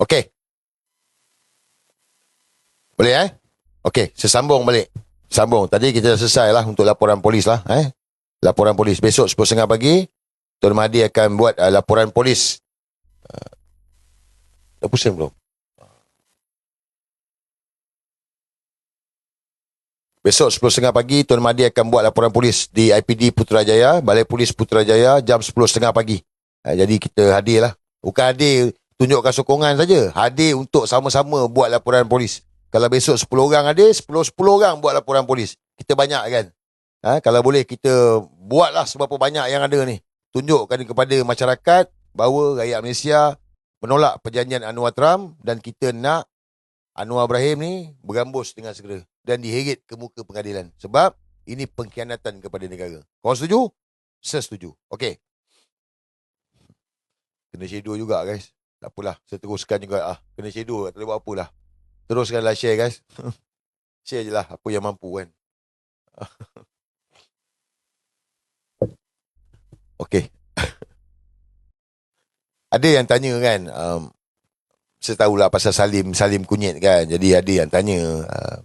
Okey. Boleh eh? Okey, saya sambung balik. Sambung. Tadi kita dah selesai lah untuk laporan polis lah. Eh? Laporan polis. Besok 10.30 pagi, Tuan Mahdi akan buat uh, laporan polis. Uh, dah pusing belum? Besok 10.30 pagi, Tuan Mahdi akan buat laporan polis di IPD Putrajaya, Balai Polis Putrajaya, jam 10.30 pagi. Uh, jadi kita hadir lah. Bukan hadir tunjukkan sokongan saja. Hadir untuk sama-sama buat laporan polis. Kalau besok 10 orang ada, 10-10 orang buat laporan polis. Kita banyak kan? Ha, kalau boleh kita buatlah seberapa banyak yang ada ni. Tunjukkan kepada masyarakat bahawa rakyat Malaysia menolak perjanjian Anwar Trump dan kita nak Anwar Ibrahim ni bergambus dengan segera dan diheret ke muka pengadilan. Sebab ini pengkhianatan kepada negara. Kau setuju? Saya setuju. Okey. Kena shadow juga guys. Tak apalah. Saya teruskan juga. Ah. Kena shadow. Tak boleh buat apalah. Teruskanlah share guys. share je lah apa yang mampu kan. Okey. ada yang tanya kan. Um, saya tahulah pasal Salim Salim Kunyit kan. Jadi ada yang tanya. Uh,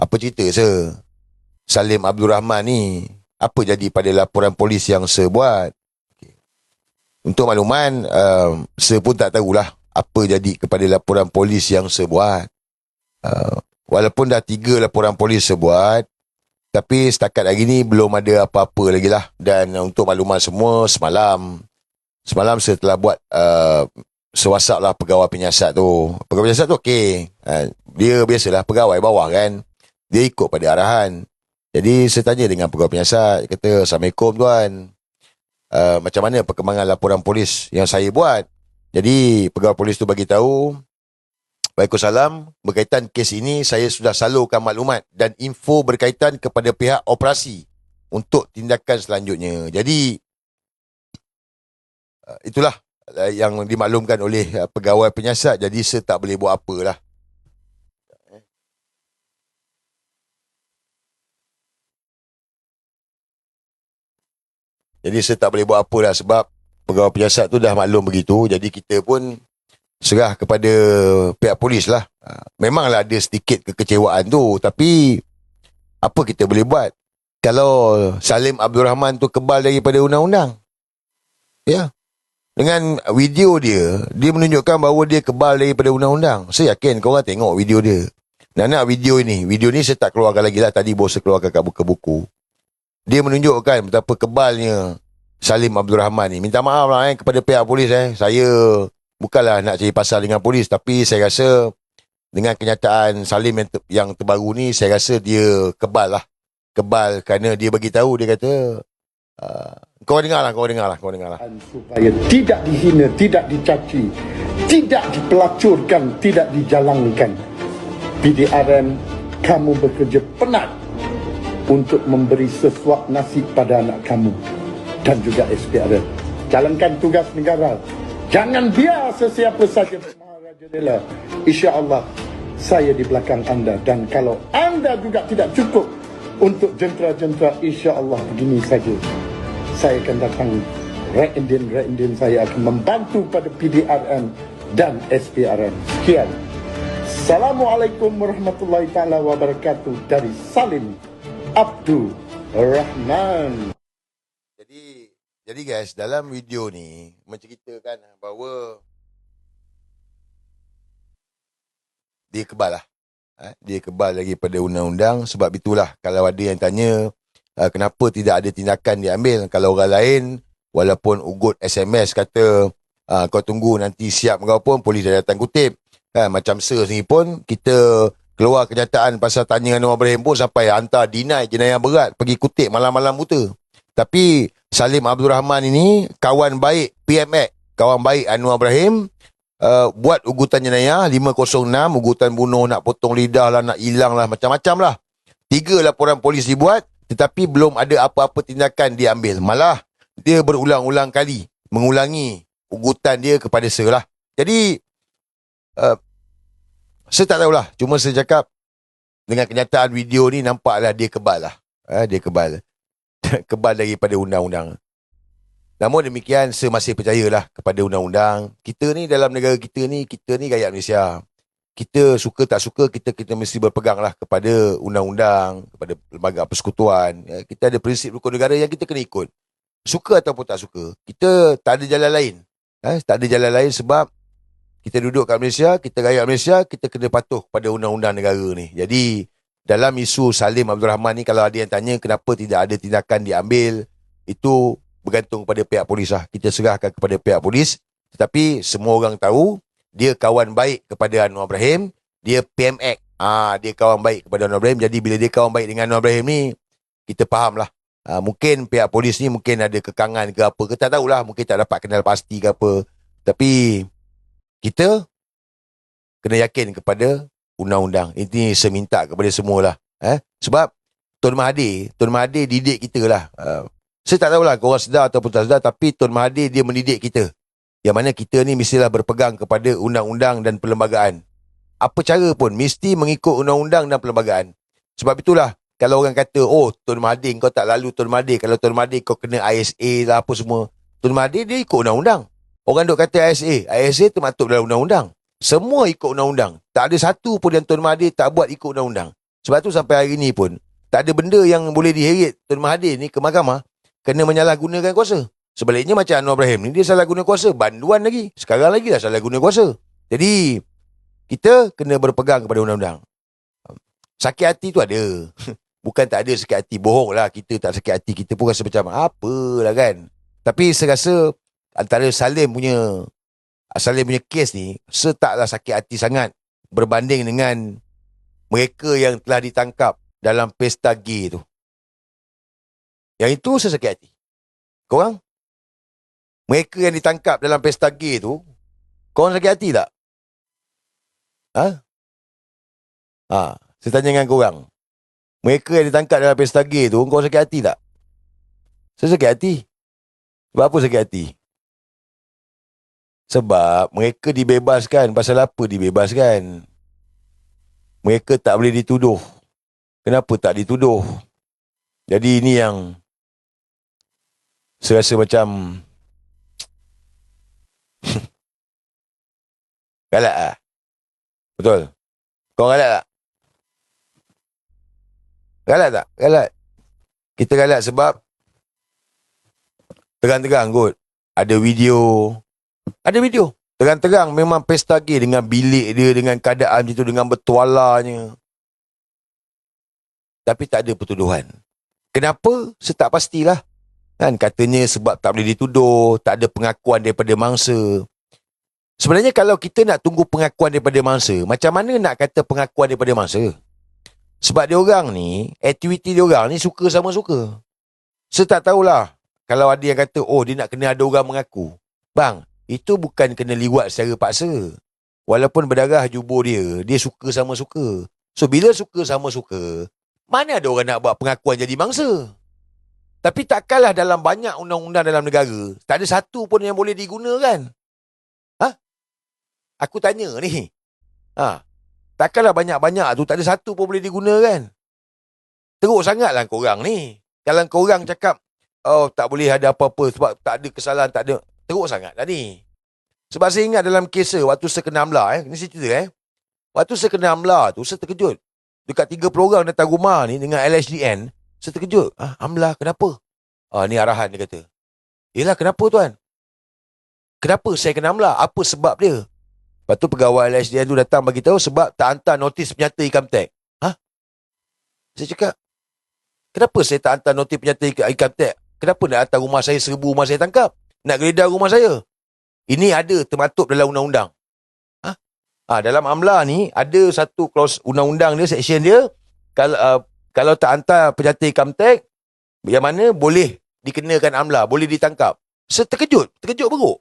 apa cerita saya? Salim Abdul Rahman ni. Apa jadi pada laporan polis yang saya buat? Untuk makluman, um, saya pun tak tahulah apa jadi kepada laporan polis yang saya buat. Uh, walaupun dah tiga laporan polis saya buat, tapi setakat hari ni belum ada apa-apa lagi lah. Dan untuk makluman semua, semalam, semalam saya telah buat uh, sewasap lah pegawai penyiasat tu. Pegawai penyiasat tu okey. Uh, dia biasalah pegawai bawah kan. Dia ikut pada arahan. Jadi saya tanya dengan pegawai penyiasat, kata, Assalamualaikum tuan. Uh, macam mana perkembangan laporan polis yang saya buat? Jadi pegawai polis tu bagi tahu Waalaikumsalam berkaitan kes ini saya sudah salurkan maklumat dan info berkaitan kepada pihak operasi untuk tindakan selanjutnya. Jadi uh, itulah uh, yang dimaklumkan oleh uh, pegawai penyiasat jadi saya tak boleh buat apalah. Jadi saya tak boleh buat apalah sebab pegawai penyiasat tu dah maklum begitu. Jadi kita pun serah kepada pihak polis lah. Ha, memanglah ada sedikit kekecewaan tu. Tapi apa kita boleh buat? Kalau Salim Abdul Rahman tu kebal daripada undang-undang. Ya. Dengan video dia, dia menunjukkan bahawa dia kebal daripada undang-undang. Saya yakin korang tengok video dia. Dan nak video ini. Video ni saya tak keluarkan lagi lah. Tadi bos saya keluarkan kat buku-buku. Dia menunjukkan betapa kebalnya Salim Abdul Rahman ni. Minta maaf lah eh, kepada pihak polis. Eh. Saya bukanlah nak cari pasal dengan polis. Tapi saya rasa dengan kenyataan Salim yang, ter- yang terbaru ni, saya rasa dia kebal lah. Kebal kerana dia bagi tahu dia kata, uh, kau dengar lah, kau dengar lah, kau dengar lah. supaya tidak dihina, tidak dicaci, tidak dipelacurkan, tidak dijalankan. PDRM, kamu bekerja penat untuk memberi sesuap nasib pada anak kamu dan juga SPRM. Jalankan tugas negara. Jangan biar sesiapa saja bermaharajalela. Insya Allah, saya di belakang anda. Dan kalau anda juga tidak cukup untuk jentera-jentera, insya Allah begini saja. Saya akan datang Indian saya akan membantu pada PDRM dan SPRM. Sekian. Assalamualaikum warahmatullahi taala wabarakatuh dari Salim Abdul Rahman. Jadi, jadi guys, dalam video ni, menceritakan bahawa dia kebal lah. Ha? Dia kebal lagi pada undang-undang. Sebab itulah, kalau ada yang tanya, uh, kenapa tidak ada tindakan diambil. Kalau orang lain, walaupun ugut SMS kata, uh, kau tunggu nanti siap kau pun, polis dah datang kutip. Ha, macam Sir ni pun, kita keluar kenyataan pasal tanya Anwar Ibrahim pun sampai hantar deny jenayah berat, pergi kutip malam-malam buta. Tapi Salim Abdul Rahman ini, kawan baik PMX, kawan baik Anwar Ibrahim, uh, buat ugutan jenayah 506, ugutan bunuh, nak potong lidah lah, nak hilang lah, macam-macam lah. Tiga laporan polis dibuat, tetapi belum ada apa-apa tindakan diambil. Malah, dia berulang-ulang kali mengulangi ugutan dia kepada Sir lah. Jadi, uh, saya tak tahulah. Cuma saya cakap, dengan kenyataan video ni, nampaklah dia kebal lah. Uh, dia kebal. kebal daripada undang-undang. Namun demikian, saya masih percayalah kepada undang-undang. Kita ni dalam negara kita ni, kita ni rakyat Malaysia. Kita suka tak suka, kita kita mesti berpeganglah kepada undang-undang, kepada lembaga persekutuan. Ya, kita ada prinsip rukun negara yang kita kena ikut. Suka ataupun tak suka, kita tak ada jalan lain. Ha? Tak ada jalan lain sebab kita duduk kat Malaysia, kita rakyat Malaysia, kita kena patuh pada undang-undang negara ni. Jadi, dalam isu Salim Abdul Rahman ni, kalau ada yang tanya kenapa tidak ada tindakan diambil, itu bergantung pada pihak polis lah. Kita serahkan kepada pihak polis. Tetapi semua orang tahu dia kawan baik kepada Anwar Ibrahim, dia PMX. Ah, dia kawan baik kepada Anwar Ibrahim. Jadi bila dia kawan baik dengan Anwar Ibrahim ni, kita faham lah. Ah, mungkin pihak polis ni mungkin ada kekangan ke apa ke, tak tahulah. Mungkin tak dapat kenal pasti ke apa. Tapi kita kena yakin kepada undang-undang. Ini saya minta kepada semua lah. Eh? Sebab Tuan Mahathir, Tuan Mahathir didik kita lah. Uh, saya tak tahulah korang sedar ataupun tak sedar tapi Tuan Mahathir dia mendidik kita. Yang mana kita ni mestilah berpegang kepada undang-undang dan perlembagaan. Apa cara pun mesti mengikut undang-undang dan perlembagaan. Sebab itulah kalau orang kata oh Tuan Mahathir kau tak lalu Tuan Mahathir kalau Tuan Mahathir kau kena ISA lah apa semua. Tuan Mahathir dia ikut undang-undang. Orang duk kata ISA, ISA termasuk dalam undang-undang. Semua ikut undang-undang. Tak ada satu pun yang Tuan Mahathir tak buat ikut undang-undang. Sebab tu sampai hari ni pun tak ada benda yang boleh diheret Tuan Mahathir ni ke mahkamah kena menyalahgunakan kuasa. Sebaliknya macam Anwar Ibrahim ni dia salah guna kuasa, banduan lagi. Sekarang lagi dah salah guna kuasa. Jadi kita kena berpegang kepada undang-undang. Sakit hati tu ada. Bukan tak ada sakit hati. Bohong lah kita tak sakit hati. Kita pun rasa macam apalah kan. Tapi saya rasa antara Salim punya Salim punya kes ni setaklah sakit hati sangat berbanding dengan mereka yang telah ditangkap dalam pesta gay tu. Yang itu saya sakit hati. Korang? Mereka yang ditangkap dalam pesta gay tu, korang sakit hati tak? Ha? Ha, saya tanya dengan korang. Mereka yang ditangkap dalam pesta gay tu, korang sakit hati tak? Saya sakit hati. Sebab apa sakit hati? Sebab mereka dibebaskan. Pasal apa dibebaskan? Mereka tak boleh dituduh. Kenapa tak dituduh? Jadi ini yang saya rasa macam galak ah. Betul. Kau galak tak? Galak tak? Galak. Kita galak sebab terang-terang kot. Ada video. Ada video. Terang-terang memang pesta gay dengan bilik dia, dengan keadaan itu, dengan bertualanya. Tapi tak ada pertuduhan. Kenapa? Saya tak pastilah. Kan katanya sebab tak boleh dituduh, tak ada pengakuan daripada mangsa. Sebenarnya kalau kita nak tunggu pengakuan daripada mangsa, macam mana nak kata pengakuan daripada mangsa? Sebab dia orang ni, aktiviti dia orang ni suka sama suka. Saya tak tahulah kalau ada yang kata, oh dia nak kena ada orang mengaku. Bang, itu bukan kena liwat secara paksa. Walaupun berdarah jubur dia, dia suka sama suka. So bila suka sama suka, mana ada orang nak buat pengakuan jadi mangsa? Tapi takkanlah dalam banyak undang-undang dalam negara, tak ada satu pun yang boleh digunakan. Ha? Aku tanya ni. Ha? Takkanlah banyak-banyak tu, tak ada satu pun boleh digunakan. Teruk sangatlah korang ni. Kalau korang cakap, oh tak boleh ada apa-apa sebab tak ada kesalahan, tak ada. Teruk sangat lah ni. Sebab saya ingat dalam kisah waktu saya kena amla, eh. Ini saya cerita, eh. Waktu saya kena amla tu, saya terkejut. Dekat 30 orang datang rumah ni dengan LHDN, saya terkejut. Ah, Amlah, kenapa? Ah, ni arahan dia kata. Yelah, kenapa tuan? Kenapa saya kena amlah? Apa sebab dia? Lepas tu pegawai LHDN tu datang bagi tahu sebab tak hantar notis penyata income tax. Ha? Saya cakap, kenapa saya tak hantar notis penyata income tax? Kenapa nak hantar rumah saya seribu rumah saya tangkap? Nak geledah rumah saya? Ini ada termaktub dalam undang-undang. Ha? Ha, dalam amla ni ada satu clause undang-undang dia, section dia, kalau uh, kalau tak hantar penyata tax, yang mana boleh dikenakan amla, boleh ditangkap. Seterkejut, terkejut beruk.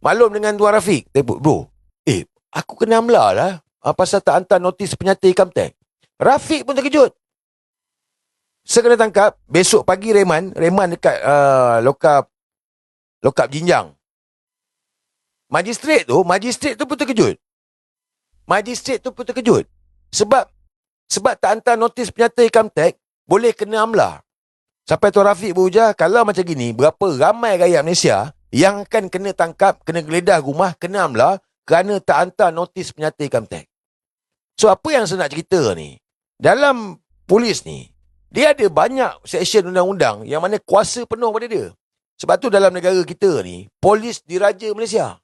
Maklum dengan Tuan Rafiq, bro, eh, aku kena amla lah. Ah, pasal tak hantar notis penyata tax. Rafiq pun terkejut. Saya kena tangkap, besok pagi Reman, Reman dekat uh, lokap, lokap jinjang. Magistrat tu, magistrat tu pun terkejut. Magistrat tu pun terkejut. Sebab sebab tak hantar notis penyata income tax, boleh kena amla. Sampai Tuan Rafiq berujar, kalau macam gini, berapa ramai rakyat Malaysia yang akan kena tangkap, kena geledah rumah, kena amla kerana tak hantar notis penyata income tax. So, apa yang saya nak cerita ni? Dalam polis ni, dia ada banyak seksyen undang-undang yang mana kuasa penuh pada dia. Sebab tu dalam negara kita ni, polis diraja Malaysia.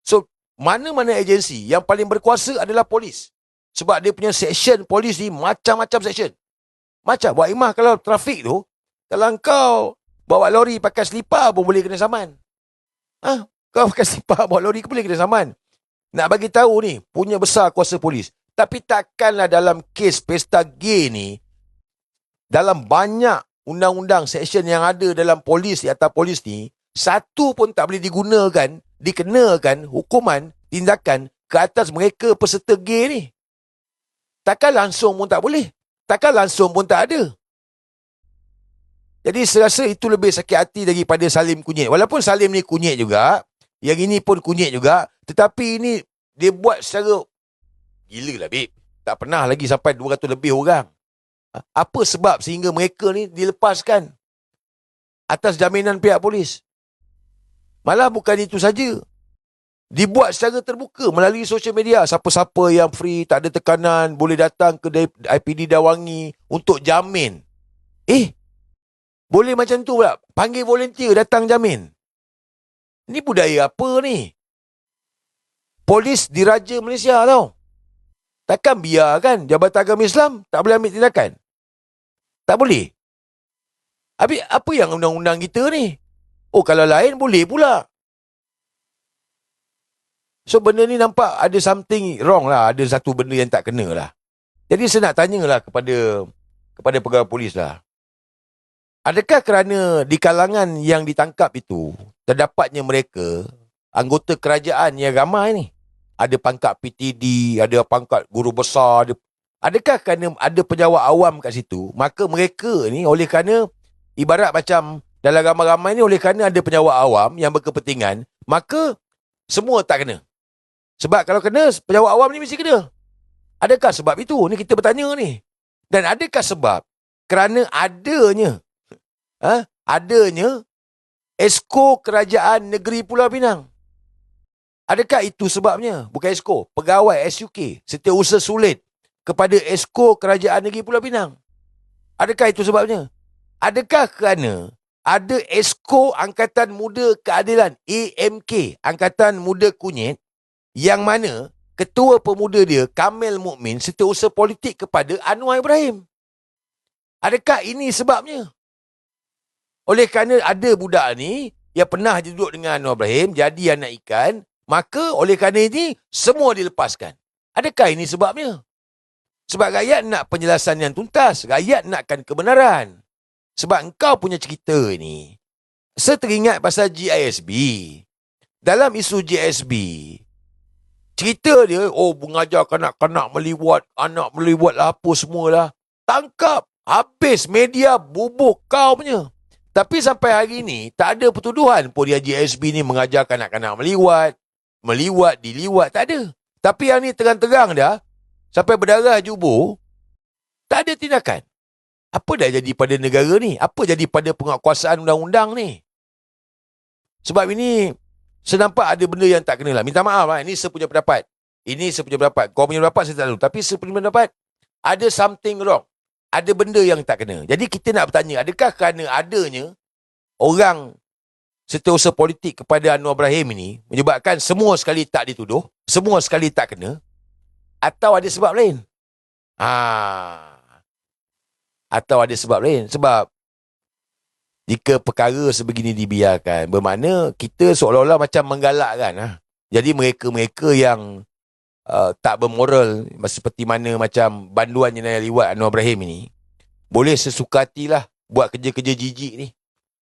So, mana-mana agensi yang paling berkuasa adalah polis. Sebab dia punya seksyen polis ni macam-macam seksyen. Macam buat imah kalau trafik tu, kalau kau bawa lori pakai selipar pun boleh kena saman. Ha? Kau pakai selipar bawa lori boleh kena saman. Nak bagi tahu ni, punya besar kuasa polis. Tapi takkanlah dalam kes pesta gay ni, dalam banyak undang-undang seksyen yang ada dalam polis di atas polis ni, satu pun tak boleh digunakan, dikenakan hukuman, tindakan ke atas mereka peserta gay ni. Takkan langsung pun tak boleh. Takkan langsung pun tak ada. Jadi saya rasa itu lebih sakit hati daripada Salim kunyit. Walaupun Salim ni kunyit juga, yang ini pun kunyit juga, tetapi ini dia buat secara gila lah, babe. Tak pernah lagi sampai 200 lebih orang. Apa sebab sehingga mereka ni dilepaskan atas jaminan pihak polis? Malah bukan itu saja. Dibuat secara terbuka melalui sosial media. Siapa-siapa yang free, tak ada tekanan, boleh datang ke IPD Dawangi untuk jamin. Eh, boleh macam tu pula. Panggil volunteer datang jamin. Ni budaya apa ni? Polis diraja Malaysia tau. Takkan biar kan Jabatan Agama Islam tak boleh ambil tindakan? Tak boleh. Habis apa yang undang-undang kita ni? Oh kalau lain boleh pula. So benda ni nampak ada something wrong lah. Ada satu benda yang tak kena lah. Jadi saya nak tanyalah kepada kepada pegawai polis lah. Adakah kerana di kalangan yang ditangkap itu terdapatnya mereka anggota kerajaan yang ramai ni? Ada pangkat PTD, ada pangkat guru besar, ada Adakah kerana ada penjawat awam kat situ, maka mereka ni oleh kerana ibarat macam dalam ramai-ramai ni oleh kerana ada penjawat awam yang berkepentingan, maka semua tak kena. Sebab kalau kena, penjawat awam ni mesti kena. Adakah sebab itu? Ni kita bertanya ni. Dan adakah sebab kerana adanya ha, adanya esko kerajaan negeri Pulau Pinang. Adakah itu sebabnya? Bukan esko, pegawai SUK setiausaha sulit kepada esko kerajaan negeri Pulau Pinang. Adakah itu sebabnya? Adakah kerana ada esko Angkatan Muda Keadilan AMK, Angkatan Muda Kunyit yang mana ketua pemuda dia Kamil Mukmin setiausaha politik kepada Anwar Ibrahim. Adakah ini sebabnya? Oleh kerana ada budak ni yang pernah duduk dengan Anwar Ibrahim, jadi anak ikan, maka oleh kerana ini, semua dilepaskan. Adakah ini sebabnya? Sebab rakyat nak penjelasan yang tuntas. Rakyat nakkan kebenaran. Sebab engkau punya cerita ni, saya teringat pasal GISB. Dalam isu GISB, cerita dia, oh mengajar kanak-kanak meliwat, anak meliwat lah apa semualah. Tangkap, habis media bubuk kau punya. Tapi sampai hari ni, tak ada pertuduhan pun dia GSB ni mengajar kanak-kanak meliwat, meliwat, diliwat, tak ada. Tapi yang ni terang-terang dah, sampai berdarah jubur, tak ada tindakan. Apa dah jadi pada negara ni? Apa jadi pada penguatkuasaan undang-undang ni? Sebab ini, saya nampak ada benda yang tak kena lah. Minta maaf lah, ini saya punya pendapat. Ini saya punya pendapat. Kau punya pendapat saya tak tahu. Tapi saya punya pendapat, ada something wrong ada benda yang tak kena. Jadi kita nak bertanya, adakah kerana adanya orang setiausaha politik kepada Anwar Ibrahim ini menyebabkan semua sekali tak dituduh, semua sekali tak kena, atau ada sebab lain? Ha. Atau ada sebab lain. Sebab jika perkara sebegini dibiarkan, bermakna kita seolah-olah macam menggalakkan. Ha? Jadi mereka-mereka yang uh, tak bermoral seperti mana macam banduan yang liwat Anwar Ibrahim ini boleh sesuka hatilah buat kerja-kerja jijik ni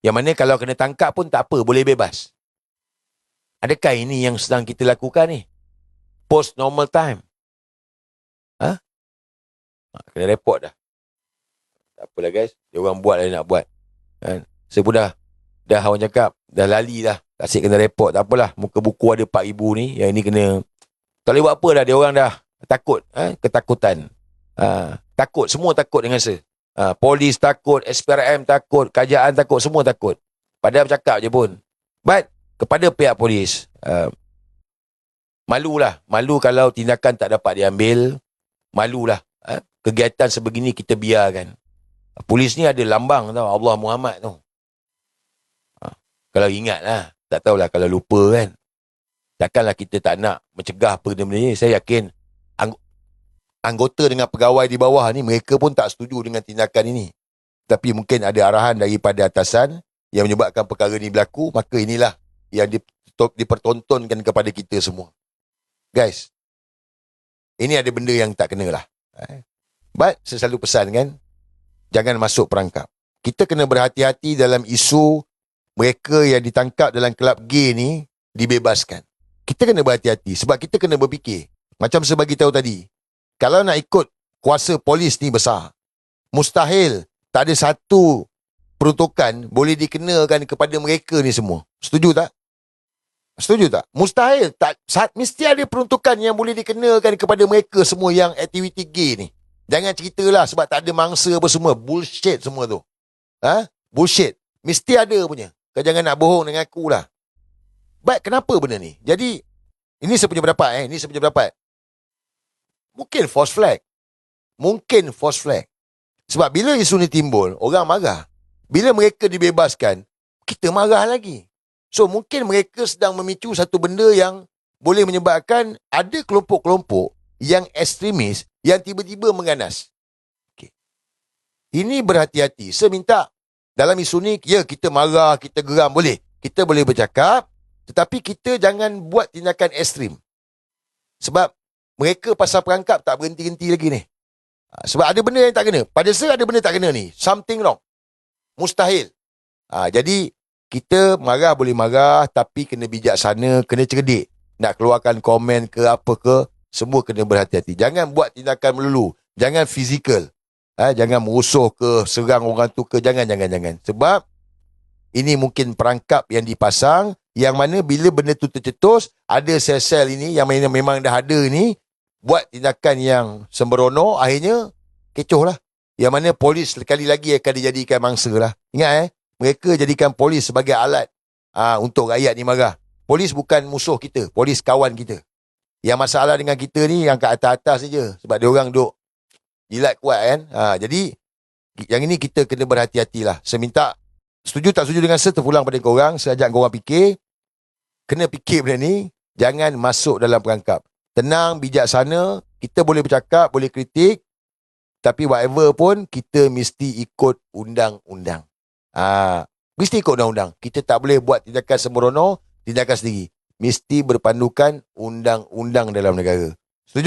yang mana kalau kena tangkap pun tak apa boleh bebas adakah ini yang sedang kita lakukan ni post normal time ha? ha kena report dah tak apalah guys dia orang buat lah nak buat kan pun dah orang cakap dah lali dah asyik kena report tak apalah muka buku ada 4000 ni yang ini kena tak boleh buat apa dah. Dia orang dah takut. Eh? Ketakutan. Ha, takut. Semua takut dengan saya. Ha, polis takut, SPRM takut, kerajaan takut, semua takut. Padahal bercakap je pun. But, kepada pihak polis, uh, malulah. Malu kalau tindakan tak dapat diambil. Malulah. Uh, kegiatan sebegini kita biarkan. Polis ni ada lambang tau, Allah Muhammad tu. Uh, kalau ingat lah. Tak tahulah kalau lupa kan. Takkanlah kita tak nak mencegah apa benda ni. Saya yakin anggota dengan pegawai di bawah ni mereka pun tak setuju dengan tindakan ini. Tapi mungkin ada arahan daripada atasan yang menyebabkan perkara ini berlaku, maka inilah yang dipertontonkan kepada kita semua. Guys, ini ada benda yang tak kena lah. Eh. But, saya selalu pesan kan, jangan masuk perangkap. Kita kena berhati-hati dalam isu mereka yang ditangkap dalam kelab gay ni dibebaskan. Kita kena berhati-hati sebab kita kena berfikir. Macam saya bagi tahu tadi, kalau nak ikut kuasa polis ni besar, mustahil tak ada satu peruntukan boleh dikenakan kepada mereka ni semua. Setuju tak? Setuju tak? Mustahil. Tak, saat, mesti ada peruntukan yang boleh dikenakan kepada mereka semua yang aktiviti gay ni. Jangan ceritalah sebab tak ada mangsa apa semua. Bullshit semua tu. Ha? Bullshit. Mesti ada punya. Kau jangan nak bohong dengan aku lah. Baik, kenapa benda ni? Jadi, ini saya punya pendapat eh. Ini saya punya pendapat. Mungkin false flag. Mungkin false flag. Sebab bila isu ni timbul, orang marah. Bila mereka dibebaskan, kita marah lagi. So mungkin mereka sedang memicu satu benda yang boleh menyebabkan ada kelompok-kelompok yang ekstremis yang tiba-tiba menganas. Okay. Ini berhati-hati. Saya minta dalam isu ni, ya kita marah, kita geram, boleh. Kita boleh bercakap, tetapi kita jangan buat tindakan ekstrim. Sebab mereka pasal perangkap tak berhenti-henti lagi ni. Ha, sebab ada benda yang tak kena. Pada saya ada benda tak kena ni. Something wrong. Mustahil. Ha, jadi, kita marah boleh marah tapi kena bijaksana, kena cerdik. Nak keluarkan komen ke apa ke, semua kena berhati-hati. Jangan buat tindakan melulu. Jangan fizikal. Ha, jangan merusuh ke, serang orang tu ke. Jangan, jangan, jangan. Sebab, ini mungkin perangkap yang dipasang yang mana bila benda tu tercetus ada sel-sel ini yang memang dah ada ni buat tindakan yang sembrono akhirnya kecoh lah yang mana polis sekali lagi akan dijadikan mangsa lah ingat eh mereka jadikan polis sebagai alat ah, untuk rakyat ni marah. Polis bukan musuh kita polis kawan kita. Yang masalah dengan kita ni yang kat atas-atas saja sebab dia orang duk jilat kuat kan? Ha, jadi yang ini kita kena berhati-hati lah saya minta setuju tak setuju dengan saya terpulang pada korang saya ajak korang fikir. Kena fikir benda ni jangan masuk dalam perangkap. Tenang, bijaksana, kita boleh bercakap, boleh kritik, tapi whatever pun, kita mesti ikut undang-undang. Ha, mesti ikut undang-undang. Kita tak boleh buat tindakan sembrono, tindakan sendiri. Mesti berpandukan undang-undang dalam negara. Setuju?